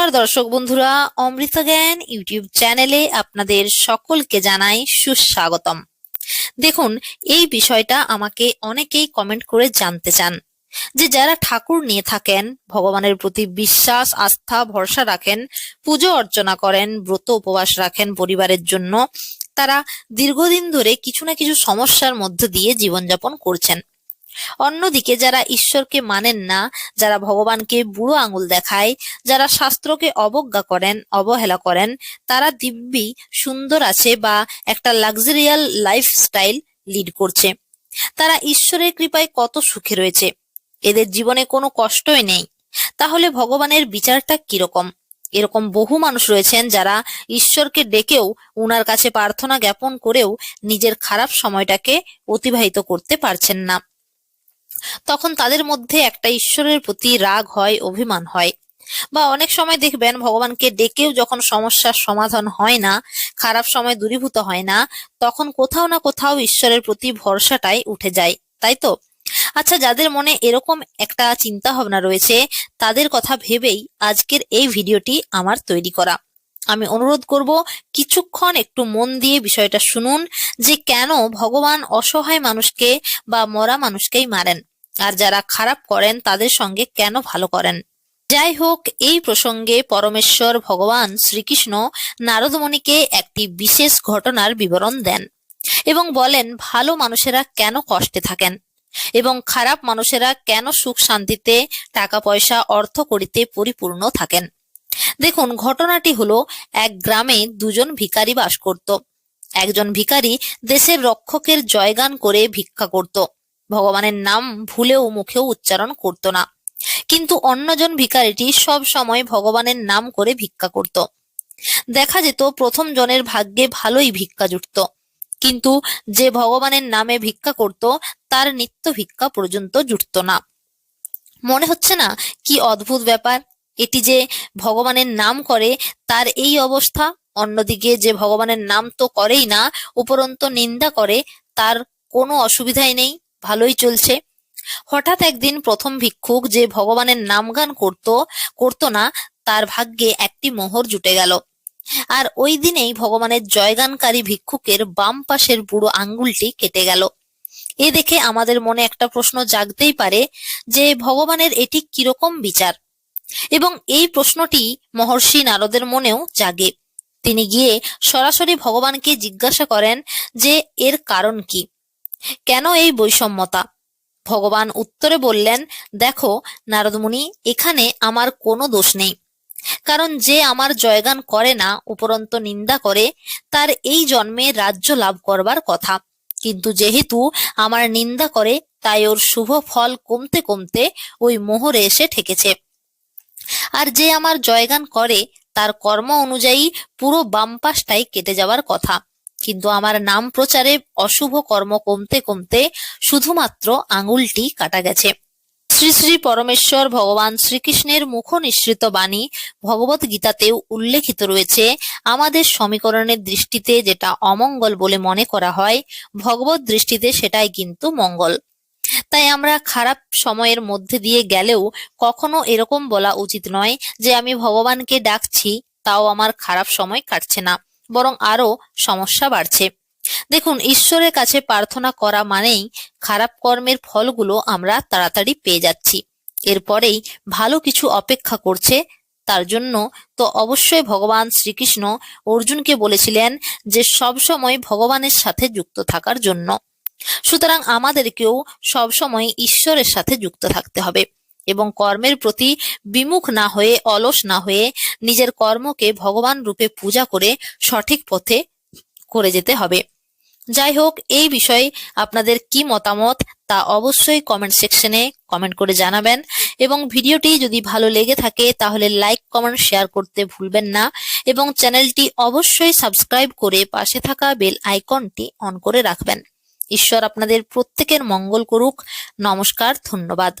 নমস্কার, দর্শক বন্ধুরা, অমৃতা জ্ঞান ইউটিউব চ্যানেলে আপনাদের সকলকে জানাই সুস্বাগতম। দেখুন, এই বিষয়টা আমাকে অনেকেই কমেন্ট করে জানতে চান যে যারা ঠাকুর নিয়ে থাকেন, ভগবানের প্রতি বিশ্বাস, আস্থা, ভরসা রাখেন, পুজো অর্চনা করেন, ব্রত উপবাস রাখেন পরিবারের জন্য, তারা দীর্ঘদিন ধরে কিছু না কিছু সমস্যার মধ্য দিয়ে জীবনযাপন করছেন। অন্যদিকে যারা ঈশ্বরকে মানেন না, যারা ভগবানকে বুড়ো আঙুল দেখায়, যারা শাস্ত্রকে অবজ্ঞা করেন, অবহেলা করেন, তারা দিব্যি সুন্দর আছে বা একটা লাক্সারিয়াল লাইফস্টাইল লিড করছে। তারা ঈশ্বরের কৃপায় কত সুখে রয়েছে। এদের জীবনে কোনো কষ্টই নেই। তাহলে ভগবানের বিচারটা কীরকম? এরকম বহু মানুষ রয়েছেন যারা ঈশ্বরকে ডেকেও, উনার কাছে প্রার্থনা জ্ঞাপন করেও নিজের খারাপ সময়টাকে অতিবাহিত করতে পারছেন না। তখন তাদের মধ্যে একটা ঈশ্বরের প্রতি রাগ হয়, অভিমান হয়। বা অনেক সময় দেখবেন ভগবানকে ডেকেও যখন সমস্যার সমাধান হয় না, খারাপ সময় দূরীভূত হয় না, তখন কোথাও না কোথাও ঈশ্বরের প্রতি ভরসাটাই উঠে যায়, তাই তো? আচ্ছা যাদের মনে এরকম একটা চিন্তা ভাবনা রয়েছে, তাদের কথা ভেবেই আজকের এই ভিডিওটি আমার তৈরি করা। আমি অনুরোধ করব, কিছুক্ষণ একটু মন দিয়ে বিষয়টা শুনুন যে কেন ভগবান অসহায় মানুষকে বা মরা মানুষকেই মারেন। আর যারা খারাপ করেন, তাদের সঙ্গে কেন ভালো করেন? যাই হোক, এই প্রসঙ্গে পরমেশ্বর ভগবান শ্রীকৃষ্ণ নারদমণিকে একটি বিশেষ ঘটনার বিবরণ দেন এবং বলেন, ভালো মানুষেরা কেন কষ্টে থাকেন? এবং খারাপ মানুষেরা কেন সুখ শান্তিতে টাকা পয়সা অর্থ করিতে পরিপূর্ণ থাকেন? দেখুন, ঘটনাটি হলো, এক গ্রামে দুজন ভিখারি বাস করত। একজন ভিখারি দেশের রক্ষকের জয়গান করে ভিক্ষা করত। ভগবানের নাম ভুলেও মুখেও উচ্চারণ করত না। কিন্তু অন্যজন ভিখারিটি সব সময় ভগবানের নাম করে ভিক্ষা করত। দেখা যেত প্রথম জনের ভাগ্যে ভালোই ভিক্ষা জুটত। কিন্তু যে ভগবানের নামে ভিক্ষা করত, তার নিত্য ভিক্ষা পর্যন্ত জুটত না। মনে হচ্ছে না কি অদ্ভুত ব্যাপার? এটি যে ভগবানের নাম করে, তার এই অবস্থা? অন্যদিকে যে ভগবানের নাম তো করেই না, উপরন্ত নিন্দা করে, তার কোনো অসুবিধাই নেই। ভালোই চলছে। হঠাৎ একদিন প্রথম ভিক্ষুক যে ভগবানের নামগান করত করত না, তার ভাগ্যে একটি মোহর জুটে গেল। আর ওই দিনেই ভগবানের জয়গানকারী ভিক্ষুকের বাম পাশের বুড়ো আঙ্গুলটি কেটে গেল। এ দেখে আমাদের মনে একটা প্রশ্ন জাগতেই পারে যে, ভগবানের এটি কীরকম বিচার? এবং এই প্রশ্নটি মহর্ষি নারদের মনেও জাগে। তিনি গিয়ে সরাসরি ভগবানকে জিজ্ঞাসা করেন যে, এর কারণ কি? কেন এই বৈষম্যতা? ভগবান উত্তরে বললেন, দেখো, নারদমুনি, এখানে আমার কোনো দোষ নেই। কারণ যে আমার জয়গান করে না, উপরন্ত নিন্দা করে, তার এই জন্মে রাজ্য লাভ করবার কথা। কিন্তু যেহেতু আমার নিন্দা করে, তাই ওর শুভ ফল কমতে কমতে ওই মোহরে এসে ঠেকেছে। আর যে আমার জয়গান করে, তার কর্ম অনুযায়ী পুরো বাম পাশটাই কেটে যাওয়ার কথা। কিন্তু আমার নাম প্রচারে অশুভ কর্ম কমতে কমতে শুধুমাত্র আঙুলটি কাটা গেছে। শ্রী শ্রী পরমেশ্বর ভগবান শ্রীকৃষ্ণের মুখ নিঃসৃত বাণী ভগবত গীতাতেও উল্লেখিত রয়েছে। আমাদের সমীকরণের দৃষ্টিতে যেটা অমঙ্গল বলে মনে করা হয়, ভগবত দৃষ্টিতে সেটাই কিন্তু মঙ্গল। তাই আমরা খারাপ সময়ের মধ্যে দিয়ে গেলেও কখনো এরকম বলা উচিত নয় যে আমি ভগবানকে ডাকছি, তাও আমার খারাপ সময় কাটছে না। বরং আরও সমস্যা বাড়ছে। দেখুন, ঈশ্বরের কাছে প্রার্থনা করা মানেই খারাপ কর্মের ফলগুলো আমরা তাড়াতাড়ি পেয়ে যাচ্ছি। এরপরেই ভালো কিছু অপেক্ষা করছে, তার জন্য তো অবশ্যই ভগবান শ্রীকৃষ্ণ অর্জুনকে বলেছিলেন যে সব সময় ভগবানের সাথে যুক্ত থাকার জন্য। সুতরাং আমাদেরকেও সবসময় ঈশ্বরের সাথে যুক্ত থাকতে হবে। এবং কর্মের প্রতি বিমুখ না হয়ে, অলস না হয়ে নিজের কর্মকে ভগবান রূপে পূজা করে সঠিক পথে করে যেতে হবে। যাই হোক, এই বিষয়ে আপনাদের কি মতামত তা অবশ্যই কমেন্ট সেকশনে কমেন্ট করে জানাবেন এবং ভিডিওটি যদি ভালো লেগে থাকে তাহলে লাইক কমেন্ট শেয়ার করতে ভুলবেন না এবং চ্যানেলটি অবশ্যই সাবস্ক্রাইব করে পাশে থাকা বেল আইকনটি অন করে রাখবেন। ঈশ্বর আপনাদের প্রত্যেকের মঙ্গল করুক। নমস্কার, ধন্যবাদ।